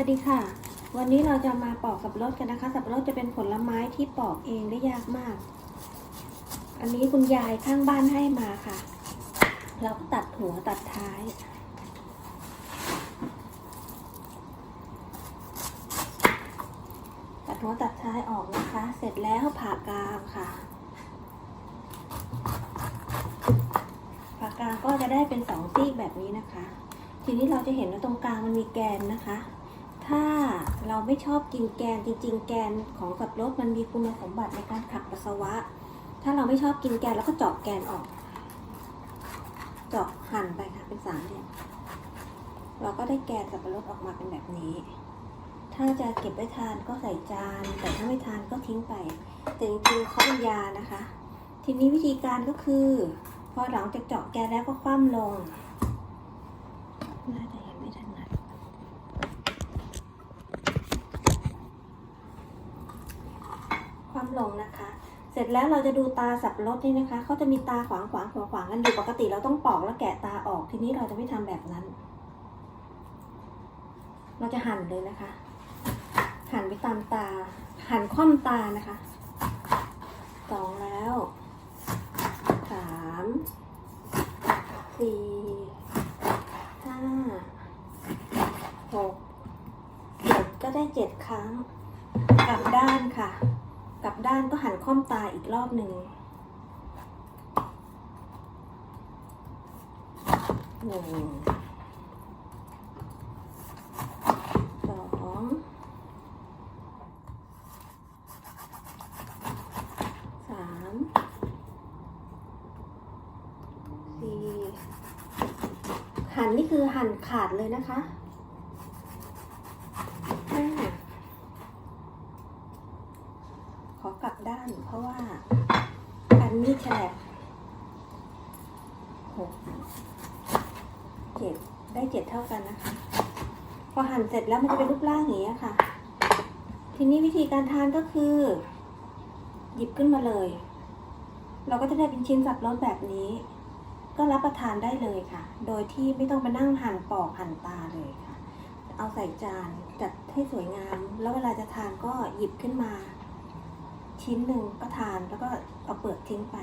วัสดีค่ะ วันนี้เราจะมาปอกสับปะรดกันนะคะ สับปะรดจะเป็นผลไม้ที่ปอกเองได้ยากมาก อันนี้คุณยายข้างบ้านให้มาค่ะ เราก็ตัดหัวตัดท้าย ตัดหัวตัดท้ายออกนะคะ เสร็จแล้วผ่ากลางค่ะ ผ่ากลางก็จะได้เป็นสองซีกแบบนี้นะคะ ทีนี้เราจะเห็นว่าตรงกลางมันมีแกนนะคะ ถ้าเราไม่ชอบกินแกนจริง ๆ แกนของสับปะรดมันมีคุณสมบัติในการขับปัสสาวะ ถ้าเราไม่ชอบกินแกนเราก็เจาะแกนออก เจาะหั่นไปค่ะเป็นสามเหลี่ยมเราก็ได้แกนสับปะรดออกมาเป็นแบบนี้ ถ้าจะเก็บไว้ทานก็ใส่จาน แต่ถ้าไม่ทานก็ทิ้งไป แต่จริงๆเขาเป็นยานะคะ ทีนี้วิธีการก็คือ พอหลังจากเจาะแกนแล้วก็คว่ำลงน่าจะเห็นไม่ถนัดความ ลงนะคะ เสร็จแล้วเราจะดูตาสับปะรดนี่นะคะเขาจะมีตาขวางขวางขวางขวางกันอยู่ปกติเราต้องปอกแล้วแกะตาออก ทีนี้เราจะไม่ทำแบบนั้น เราจะหั่นเลยนะคะ หั่นไปตามตา หั่นคว่ำตานะคะสองแล้วสามสี่ห้าหกเจ็ดก็ได้เจ็ดครั้งกลับด้านค่ะ ลับด้านก็หันคว่ำตาอีกรอบหนึ่งหนึ่งสองสามสี่หันนี่คือหันขาดเลยนะคะห้าข อกลับด้านเพราะว่าอันมีดแฉลบหกเจ็ดได้เจ็ดเท่ากันนะคะ พอหั่นเสร็จแล้วมันจะเป็นรูปร่างอย่างนี้ค่ะ ทีนี้วิธีการทานก็คือ หยิบขึ้นมาเลย เราก็จะได้เป็นชิ้นสับรสแบบนี้ ก็รับประทานได้เลยค่ะ โดยที่ไม่ต้องไปนั่งหั่นปอกหั่นตาเลยค่ะ เอาใส่จานจัดให้สวยงาม แล้วเวลาจะทานก็หยิบขึ้นมา ชิ้นหนึ่งก็ทานแล้วก็เอาเปลือกทิ้งไป